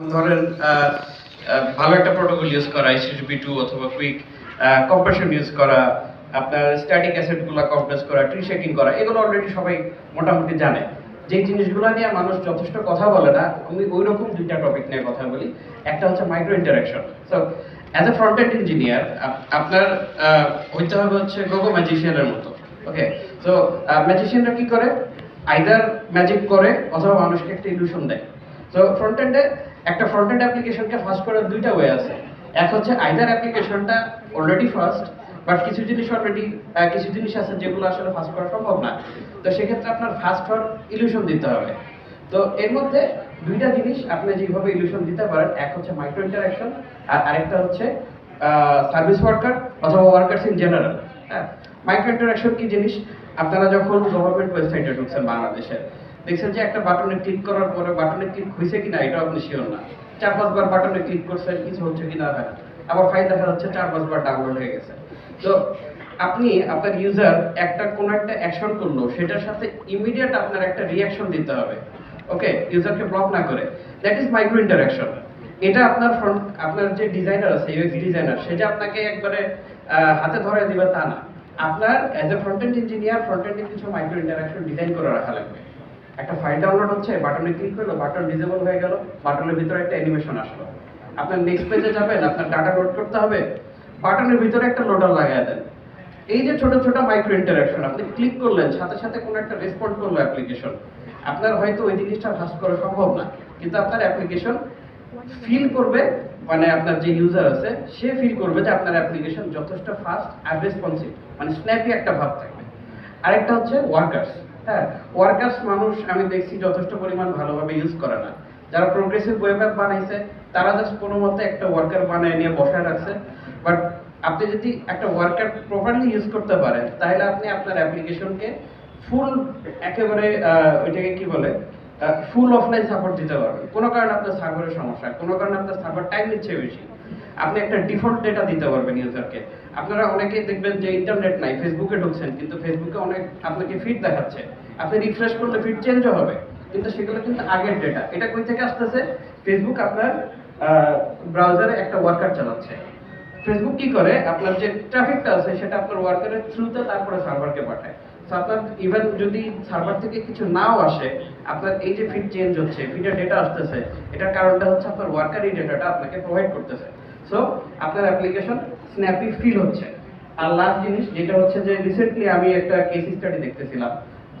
ধরেন ভালো একটা প্রোটোকল ইউজ করা টু অথবা কুইক কম্প্রেশন ইউজ করা, আপনার স্ট্যাটিক অ্যাসেটগুলো কম্প্রেস করা ট্রি শেকিং করা, এগুলো অলরেডি সবাই মোটামুটি জানে। যেই জিনিসগুলো নিয়ে মানুষ যথেষ্ট কথা বলে না, আমি ওই রকম দুইটা টপিক নিয়ে কথা বলি। একটা হচ্ছে micro interaction so as a front end engineer আপনার হইতে হবে হচ্ছে গোগো ম্যাজিশিয়ানের মতো। ওকে সো ম্যাজিশিয়ানরা কি করে? আইদার ম্যাজিক করে অথবা মানুষকে একটা ইলুশন দেয়। সো ফ্রন্ট এন্ডে একটা ফ্রন্ট এন্ড অ্যাপ্লিকেশনকে ফাস্ট করার দুইটা ওয়ে আছে। এক হচ্ছে আইদার অ্যাপ্লিকেশনটা অলরেডি ফাস্ট বাট কিছু জিনিস অলরেডি কিছু জিনিস আছে যেগুলো আসলে ফাস্ট করা সম্ভব না। তো সেক্ষেত্রে আপনার ফাস্ট হওয়ার ইলুশন দিতে হবে। তো এর মধ্যে দুইটা জিনিস আপনি যেভাবে ইলুশন দিতে পারেন, এক হচ্ছে মাইক্রো ইন্টারাকশন আর আরেকটা হচ্ছে সার্ভিস ওয়ার্কার অথবা ওয়ার্কার্স ইন জেনারেল হ্যাঁ? মাইক্রো ইন্টারাকশন কি জিনিস? আপনারা যখন গভর্নমেন্ট ওয়েবসাইটে ঢুকছেন বাংলাদেশের দেখছেন যে একটা বাটনে ক্লিক করার পরে বাটনে ক্লিক হয়েছে কিনা এটা আপনি শিওর না। চার পাঁচবার বাটনে ক্লিক করছেন, কিছু হচ্ছে কিনা। আবার ফাইল দেখা যাচ্ছে চার পাঁচবার ডাউনলোড হয়ে গেছে। তো আপনি, আপনার ইউজার একটা, কোনো একটা অ্যাকশন করল, সেটার সাথে ইমিডিয়েট আপনার একটা রিয়াকশন দিতে হবে। ওকে ইউজারকে ব্লক না করে। দ্যাট ইজ মাইক্রো ইন্টারাকশন এটা আপনার ফ্রন্ট আপনার যে ডিজাইনার আছে ইউএক্স ডিজাইনার সেটা আপনাকে একবারে হাতে ধরে দিবে তা না। আপনার as a front engineer front কিছু মাইক্রো ইন্টারাকশন ডিজাইন করে রাখা লাগবে। একটা ফাইল ডাউনলোড হচ্ছে বাটনে ক্লিক করল বাটন ডিজেবল হয়ে গেল বাটনের ভিতরে একটা অ্যানিমেশন আসলো। আপনার নেক্সট পেজে যাবেন, আপনার ডাটা লোড করতে হবে বাটনের ভিতরে একটা লোডার লাগায় দেন। এই যে ছোট ছোট মাইক্রো ইন্টারাকশন আপনি ক্লিক করলেন, সাথে সাথে কোনো একটা রেসপন্ড করল অ্যাপ্লিকেশন আপনার হয়তো ওই জিনিসটা ফাস্ট করা সম্ভব না, কিন্তু আপনার অ্যাপ্লিকেশন ফিল করবে মানে আপনার যে ইউজার আছে, সে ফিল করবে যে আপনার অ্যাপ্লিকেশন যথেষ্ট ফাস্ট আর রেসপন্সিভ মানে স্ন্যাপি একটা ভাব থাকবে। আরেকটা হচ্ছে ওয়ার্কার্স হ্যাঁ ওয়ার্কার্স মানুষ, আমি দেখছি যথেষ্ট পরিমাণ ভালোভাবে ইউজ করে না। যারা প্রোগ্রেসিভ ওয়েব বানাইছে, তারা জাস্ট কোনো মতে একটা ওয়ার্কার বানায় নিয়ে বসায় রাখছে। বাট আপনি যদি একটা ওয়ার্কার প্রপারলি ইউজ করতে পারেন, তাহলে আপনি আপনার অ্যাপ্লিকেশনকে ফুল একেবারে ওইটাকে কি বলে? ফুল অফলাইন সাপোর্ট দিতে পারবেন কোনো কারণে আপনার সার্ভারের সমস্যা, কোনো কারণে আপনার সার্ভার টাইম নিচ্ছে বেশি। আপনি একটা ডিফল্ট ডেটা দিতে পারবেন ইউজারকে আপনারা অনেকেই দেখবেন যে ইন্টারনেট নাই ফেসবুকে ঢুকছেন, কিন্তু ফেসবুকে অনেক আপনাকে ফিড দেখাচ্ছে। আপনি রিফ্রেশ করলে ফিড চেঞ্জও হবে, কিন্তু সেগুলো কিন্তু আগের ডেটা এটা কই থেকে আসতেছে? ফেসবুক আপনার ব্রাউজারে একটা ওয়ার্কার চালাচ্ছে। ফেসবুক কি করে? আপনার যে ট্রাফিকটা আছে, সেটা আপনার ওয়ার্কারের থ্রুতে তারপরে সার্ভারকে পাঠায়। আপনার ইভেন যদি সার্ভার থেকে কিছু নাও আসে, আপনার এই যে ফিড চেঞ্জ হচ্ছে ফিডের ডেটা আসতেছে, এটার কারণটা হচ্ছে আপনার ওয়ার্কার এই ডেটাটা আপনাকে প্রোভাইড করতেছে। সো আপনার অ্যাপ্লিকেশন স্ন্যাপি ফিল হচ্ছে। আর লাস্ট জিনিস, যেটা হচ্ছে যে রিসেন্টলি আমি একটা কেস স্টাডি দেখতেছিলাম,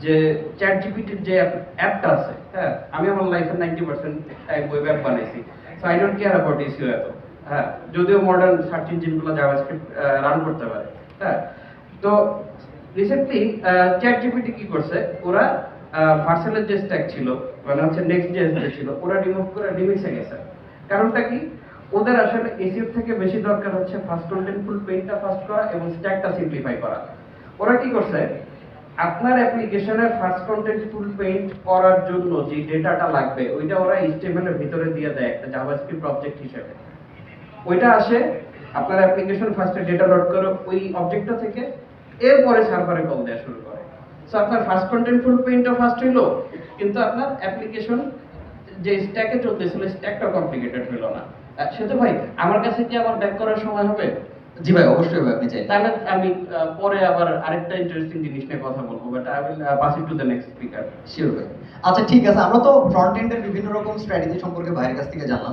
যে চ্যাট জিপিটির যে অ্যাপটা আছে হ্যাঁ আমি আমার লাইফের নাইনটি পার্সেন্ট ওয়েব অ্যাপ বানাইছি। So I don't care about SEO এত। হ্যাঁ যদিও মডার্ন সার্চ ইঞ্জিনগুলো জাভাস্ক্রিপ্ট রান করতে পারে হ্যাঁ। তো রিসেন্টলি চ্যাট জিপিটি কি করছে? ওরা যে স্ট্যাক ছিল মানে হচ্ছে নেক্সট যে যে ছিল, ওরা রিমুভ করে রিমিক্সে গেছে। কারণটা কি? ওদের আসলে থেকে বেশি দরকার হচ্ছে ফার্স্ট কন্টেন্টফুল পেইন্টটা ফার্স্ট করা এবং স্ট্যাকটা সিম্পলিফাই করা। ওরা কি করছে? আপনার অ্যাপ্লিকেশনের ফার্স্ট কন্টেন্টফুল পেইন্ট করার জন্য যে ডেটাটা লাগবে, ওইটা ওরা ভিতরে দিয়ে দেয় একটা জাভাস্ক্রিপ্ট অবজেক্ট হিসেবে। ওইটা আসে আপনার অ্যাপ্লিকেশন ফার্স্টে ডেটা লোড করে ওই অবজেক্টটা থেকে এরপরে সার্ভারে কল দেওয়া শুরু করে। সো আপনার ফার্স্ট কন্টেন্ট ফুল পেইন্টটা ফার্স্ট হইল কিন্তু আপনার অ্যাপ্লিকেশন যে স্ট্যাকে চলতেছিল স্ট্যাকটা কমপ্লিকেটেড হলো না। আহ, সেতু ভাই আমার কাছে কি আবার ব্যাক করার সময় হবে? জি ভাই অবশ্যই হবে আপনি চাইলে। তাহলে আমি পরে আবার আরেকটা ইন্টারেস্টিং জিনিস নিয়ে কথা বলব but I will pass it to the next speaker sure ভাই। আচ্ছা ঠিক আছে আমরা তো ফ্রন্ট এন্ডের বিভিন্ন রকম স্ট্র্যাটেজি সম্পর্কে ভাইয়ের কাছ থেকে জানলাম।